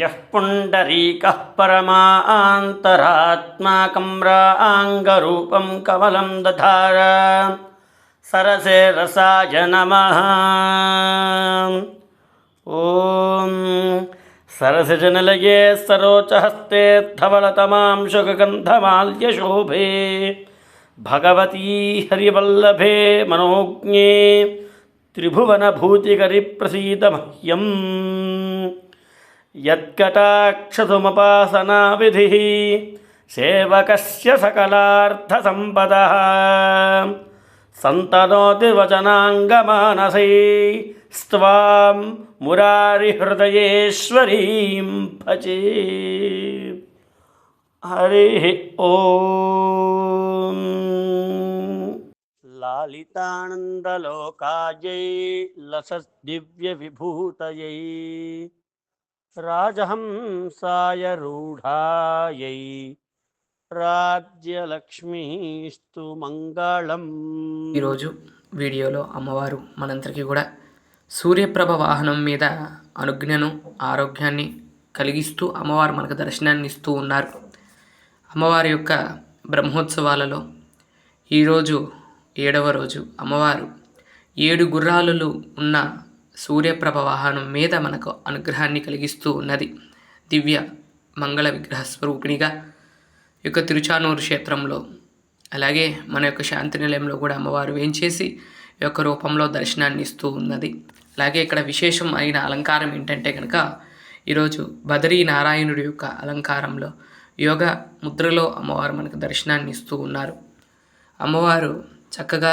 यः पुण्डरीकः परमान्तरात्माकं राङ्गरूपं कमलं दधार। सरसे रसाय नमः। ॐ। सरसजनलये सरोचहस्ते धवलतमां शुकगन्धमाल्यशोभे। भगवती हरिवल्लभे मनोज्ञे त्रिभुवनभूतिकरिप्रसीद मह्यम् यत्कटाक्षसुमुपासनाविधिः सेवकस्य सकलार्थसम्पदः सन्तनोति वचनाङ्गमानसै स्त्वां मुरारिहृदयेश्वरीं भजे हरिः ॐ लालितानन्दलोकायै लसद्दिव्यविभूतयै రాజహంసాయ రూఢాయై. రాజ్యలక్ష్మీస్తు మంగళం. ఈరోజు వీడియోలో అమ్మవారు మనందరికీ కూడా సూర్యప్రభ వాహనం మీద అనుజ్ఞను ఆరోగ్యాన్ని కలిగిస్తూ అమ్మవారు మనకు దర్శనాన్ని ఇస్తూ ఉన్నారు. అమ్మవారి యొక్క బ్రహ్మోత్సవాలలో ఈరోజు ఏడవ రోజు అమ్మవారు ఏడు గుర్రాలు ఉన్న సూర్యప్రభ వాహనం మీద మనకు అనుగ్రహాన్ని కలిగిస్తూ ఉన్నది. దివ్య మంగళ విగ్రహ స్వరూపిణిగా యొక్క తిరుచానూరు క్షేత్రంలో అలాగే మన యొక్క శాంతి నిలయంలో కూడా అమ్మవారు వేంచేసి ఈ యొక్క రూపంలో దర్శనాన్ని ఇస్తూ ఉన్నది. అలాగే ఇక్కడ విశేషం అయిన అలంకారం ఏంటంటే కనుక ఈరోజు బదరీ నారాయణుడి యొక్క అలంకారంలో యోగ ముద్రలో అమ్మవారు మనకు దర్శనాన్ని ఇస్తూ ఉన్నారు. అమ్మవారు చక్కగా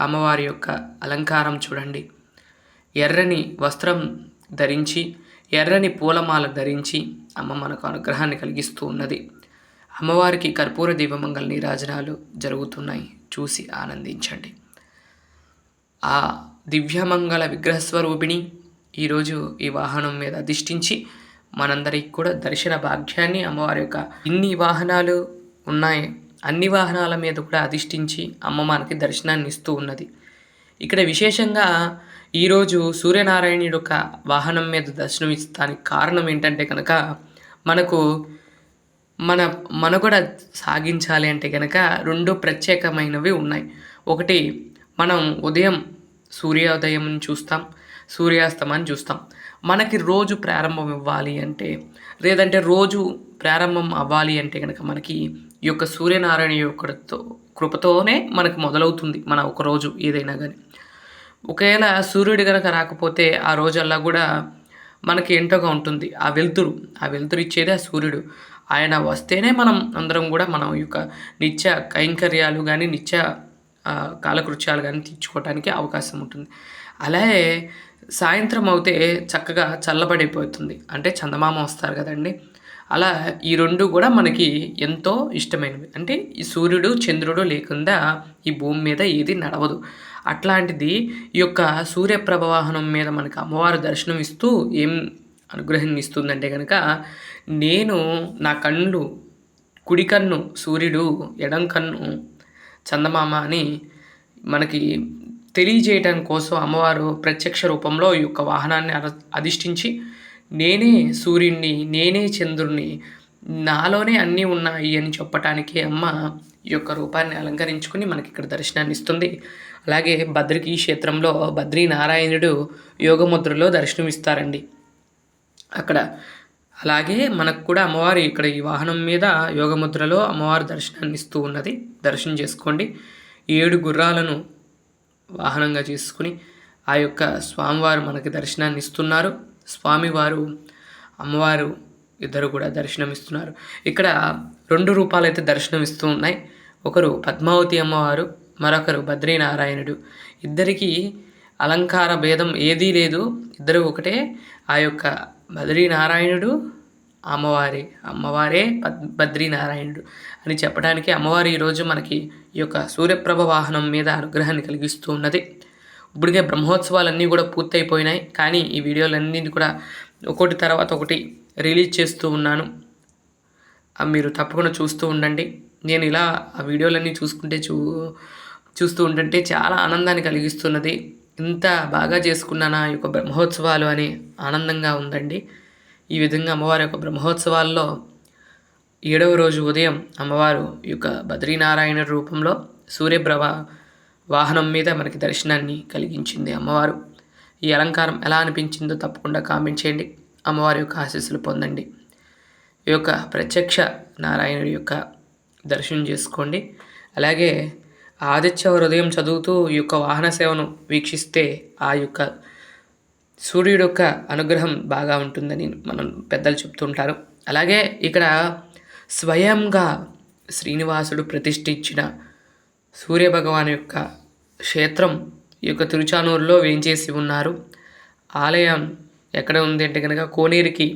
అమ్మవారి యొక్క అలంకారం చూడండి. ఎర్రని వస్త్రం ధరించి ఎర్రని పూలమాల ధరించి అమ్మ మనకు అనుగ్రహాన్ని కలిగిస్తూ ఉన్నది. అమ్మవారికి కర్పూర దీపమంగళ నీరాజనాలు జరుగుతున్నాయి. చూసి ఆనందించండి. ఆ దివ్యమంగళ విగ్రహస్వరూపిణి ఈరోజు ఈ వాహనం మీద అధిష్ఠించి మనందరికి కూడా దర్శన భాగ్యాన్ని అమ్మవారి యొక్క ఇన్ని వాహనాలు ఉన్నాయి. అన్ని వాహనాల మీద కూడా అధిష్ఠించి అమ్మ మనకి దర్శనాన్ని ఇస్తూ ఉన్నది. ఇక్కడ విశేషంగా ఈరోజు సూర్యనారాయణుడు యొక్క వాహనం మీద దర్శనం ఇస్తానికి కారణం ఏంటంటే కనుక మనకు మన మనుగడ సాగించాలి అంటే కనుక రెండు ప్రత్యేకమైనవి ఉన్నాయి. ఒకటి మనం ఉదయం సూర్యోదయం చూస్తాం సూర్యాస్తమాన్ని చూస్తాం. మనకి రోజు ప్రారంభం ఇవ్వాలి అంటే లేదంటే రోజు ప్రారంభం అవ్వాలి అంటే కనుక మనకి ఈ యొక్క సూర్యనారాయణ యొక్కతో కృపతోనే మనకు మొదలవుతుంది మన ఒక రోజు ఏదైనా కానీ ఒకవేళ సూర్యుడు కనుక రాకపోతే ఆ రోజల్లా కూడా మనకి ఏంటోగా ఉంటుంది. ఆ వెలుతురు ఆ వెలుతురు ఇచ్చేది ఆ సూర్యుడు. ఆయన వస్తేనే మనం అందరం కూడా మనం యొక్క నిత్య కైంకర్యాలు కానీ నిత్య కాలకృత్యాలు కానీ తీర్చుకోవడానికి అవకాశం ఉంటుంది. అలాగే సాయంత్రం అవుతే చక్కగా చల్లబడిపోతుంది. అంటే చందమామ వస్తారు కదండి. అలా ఈ రెండు కూడా మనకి ఎంతో ఇష్టమైనవి. అంటే ఈ సూర్యుడు చంద్రుడు లేకుండా ఈ భూమి మీద ఏది నడవదు. అట్లాంటిది ఈ యొక్క సూర్యప్రభవాహనం మీద మనకి అమ్మవారు దర్శనం ఇస్తూ ఏం అనుగ్రహం ఇస్తుందంటే కనుక నేను నా కళ్ళు కుడి కన్ను సూర్యుడు ఎడం కన్ను చందమామ అని మనకి తెలియజేయడం కోసం అమ్మవారు ప్రత్యక్ష రూపంలో ఈ యొక్క వాహనాన్ని అధిష్ఠించి నేనే సూర్యుడిని నేనే చంద్రుడిని నాలోనే అన్నీ ఉన్నాయి అని చెప్పటానికి అమ్మ ఈ యొక్క రూపాన్ని అలంకరించుకుని మనకి ఇక్కడ దర్శనాన్ని ఇస్తుంది అలాగే భద్రికి క్షేత్రంలో భద్రీ నారాయణుడు యోగముద్రలో దర్శనమిస్తారండి. అక్కడ అలాగే మనకు కూడా అమ్మవారి ఇక్కడ ఈ వాహనం మీద యోగముద్రలో అమ్మవారి దర్శనాన్ని ఇస్తూ ఉన్నది. దర్శనం చేసుకోండి. ఏడు గుర్రాలను వాహనంగా చేసుకుని ఆ యొక్క స్వామివారు మనకి దర్శనాన్ని ఇస్తున్నారు స్వామివారు అమ్మవారు ఇద్దరు కూడా దర్శనం ఇస్తున్నారు ఇక్కడ రెండు రూపాలు అయితే దర్శనం ఇస్తూ ఉన్నాయి. ఒకరు పద్మావతి అమ్మవారు మరొకరు బద్రీనారాయణుడు. ఇద్దరికీ అలంకార భేదం ఏదీ లేదు. ఇద్దరు ఒకటే. ఆ యొక్క బద్రీనారాయణుడు అమ్మవారి అమ్మవారే పద్ బద్రీనారాయణుడు అని చెప్పడానికి అమ్మవారు ఈరోజు మనకి ఈ యొక్క సూర్యప్రభ వాహనం మీద అనుగ్రహాన్ని కలిగిస్తూ ఉన్నది. ఇప్పటికే బ్రహ్మోత్సవాలన్నీ కూడా పూర్తయిపోయినాయి. కానీ ఈ వీడియోలన్నింటి కూడా ఒకటి తర్వాత ఒకటి రిలీజ్ చేస్తూ ఉన్నాను. మీరు తప్పకుండా చూస్తూ ఉండండి. నేను ఇలా ఆ వీడియోలన్నీ చూసుకుంటే చూ చూస్తూ ఉంటుంటే చాలా ఆనందాన్ని కలిగిస్తున్నది. ఇంత బాగా చేసుకున్నానా ఈ యొక్క బ్రహ్మోత్సవాలు అని ఆనందంగా ఉందండి. ఈ విధంగా అమ్మవారి యొక్క బ్రహ్మోత్సవాల్లో ఏడవ రోజు ఉదయం అమ్మవారు ఈ యొక్క బద్రీనారాయణ రూపంలో సూర్యప్రభ వాహనం మీద మనకి దర్శనాన్ని కలిగించింది అమ్మవారు. ఈ అలంకారం ఎలా అనిపించిందో తప్పకుండా కామెంట్ చేయండి. అమ్మవారి యొక్క ఆశీస్సులు పొందండి. ఈ యొక్క ప్రత్యక్ష నారాయణుడి యొక్క దర్శనం చేసుకోండి. అలాగే ఆదిత్య హృదయం చదువుతూ ఈ యొక్క వాహన సేవను వీక్షిస్తే ఆ యొక్క సూర్యుడు యొక్క అనుగ్రహం బాగా ఉంటుందని మనం పెద్దలు చెప్తుంటారు. అలాగే ఇక్కడ స్వయంగా శ్రీనివాసుడు ప్రతిష్ఠించిన సూర్యభగవాన్ యొక్క క్షేత్రం ఈ యొక్క తిరుచానూరులో వేయించేసి ఉన్నారు. ఆలయం ఎక్కడ ఉంది అంటే కనుక కోనేరుకి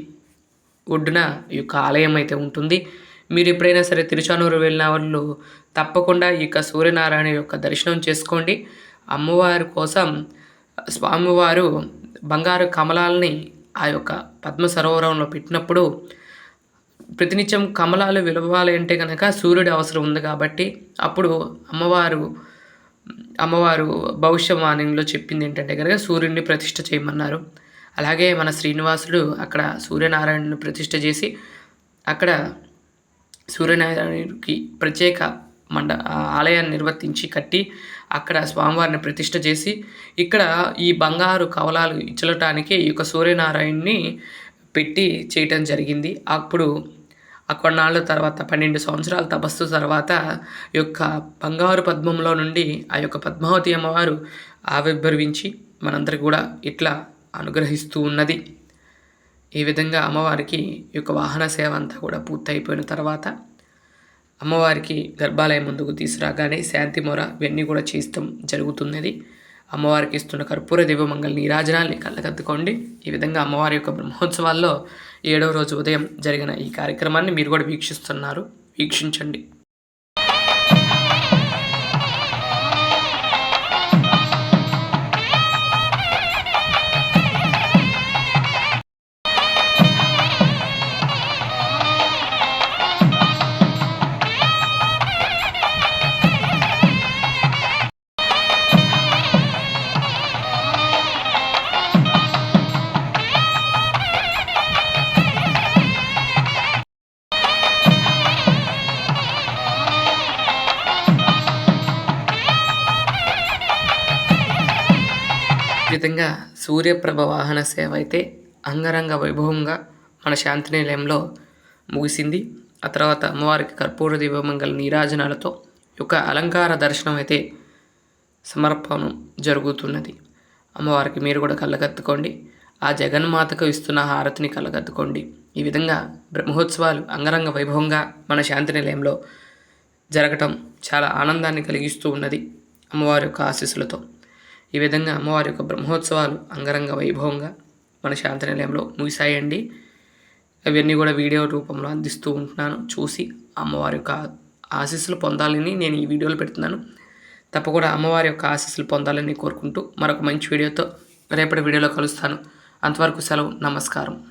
ఒడ్డున ఈ యొక్క ఆలయం అయితే ఉంటుంది. మీరు ఎప్పుడైనా సరే తిరుచానూరు వెళ్ళిన వాళ్ళు తప్పకుండా ఈ యొక్క సూర్యనారాయణ యొక్క దర్శనం చేసుకోండి. అమ్మవారి కోసం స్వామివారు బంగారు కమలాలని ఆ యొక్క పద్మ సరోవరంలో పెట్టినప్పుడు ప్రతినిత్యం కమలాలు విలవాలి అంటే కనుక సూర్యుడి అవసరం ఉంది కాబట్టి అప్పుడు అమ్మవారు అమ్మవారు భవిష్యవాణిలో చెప్పింది ఏంటంటే కనుక సూర్యుడిని ప్రతిష్ఠ చేయమన్నారు. అలాగే మన శ్రీనివాసుడు అక్కడ సూర్యనారాయణను ప్రతిష్ఠ చేసి అక్కడ సూర్యనారాయణుడికి ప్రత్యేక మండ ఆలయాన్ని నిర్వర్తించి కట్టి అక్కడ స్వామివారిని ప్రతిష్ఠ చేసి ఇక్కడ ఈ బంగారు కవలాలు ఇచ్చలటానికి ఈ యొక్క సూర్యనారాయణని పెట్టి చేయటం జరిగింది. అప్పుడు ఆ కొన్నాళ్ళ తర్వాత పన్నెండు సంవత్సరాల తపస్సు తర్వాత యొక్క బంగారు పద్మంలో నుండి ఆ యొక్క పద్మావతి అమ్మవారు ఆవిర్భవించి మనందరికి కూడా ఇట్లా అనుగ్రహిస్తూ ఉన్నది. ఈ విధంగా అమ్మవారికి యొక్క వాహన సేవ అంతా కూడా పూర్తయిపోయిన తర్వాత అమ్మవారికి గర్భాలయం ముందుకు తీసుకురాగానే శాంతి మొర ఇవన్నీ కూడా చేస్తాం జరుగుతున్నది. అమ్మవారికి ఇస్తున్న కర్పూర దివ్యమంగళ నీరాజనాల్ని కళ్ళకద్దుకోండి. ఈ విధంగా అమ్మవారి యొక్క బ్రహ్మోత్సవాల్లో ఏడవ రోజు ఉదయం జరిగిన ఈ కార్యక్రమాన్ని మీరు కూడా వీక్షిస్తున్నారు. వీక్షించండి. ముఖ్యంగా సూర్యప్రభ వాహన సేవ అయితే అంగరంగ వైభవంగా మన శాంతి నిలయంలో ముగిసింది. ఆ తర్వాత అమ్మవారికి కర్పూర దీపమంగళ నీరాజనాలతో యొక్క అలంకార దర్శనం అయితే సమర్పణం జరుగుతున్నది. అమ్మవారికి మీరు కూడా కళ్ళగత్తుకోండి ఆ జగన్మాతకు ఇస్తున్న హారతిని కళ్ళగత్తుకోండి ఈ విధంగా బ్రహ్మోత్సవాలు అంగరంగ వైభవంగా మన శాంతి నిలయంలో జరగటం చాలా ఆనందాన్ని కలిగిస్తూ ఉన్నది అమ్మవారి యొక్క ఆశీస్సులతో. ఈ విధంగా అమ్మవారి యొక్క బ్రహ్మోత్సవాలు అంగరంగ వైభవంగా మన శాంతి నిలయంలో ముగిసాయండి అవన్నీ కూడా వీడియో రూపంలో అందిస్తూ ఉంటున్నాను. చూసి అమ్మవారి యొక్క ఆశీస్సులు పొందాలని నేను ఈ వీడియోలు పెడుతున్నాను. తప్పకుండా అమ్మవారి యొక్క ఆశీస్సులు పొందాలని కోరుకుంటూ మరొక మంచి వీడియోతో రేపటి వీడియోలో కలుస్తాను. అంతవరకు సెలవు నమస్కారం.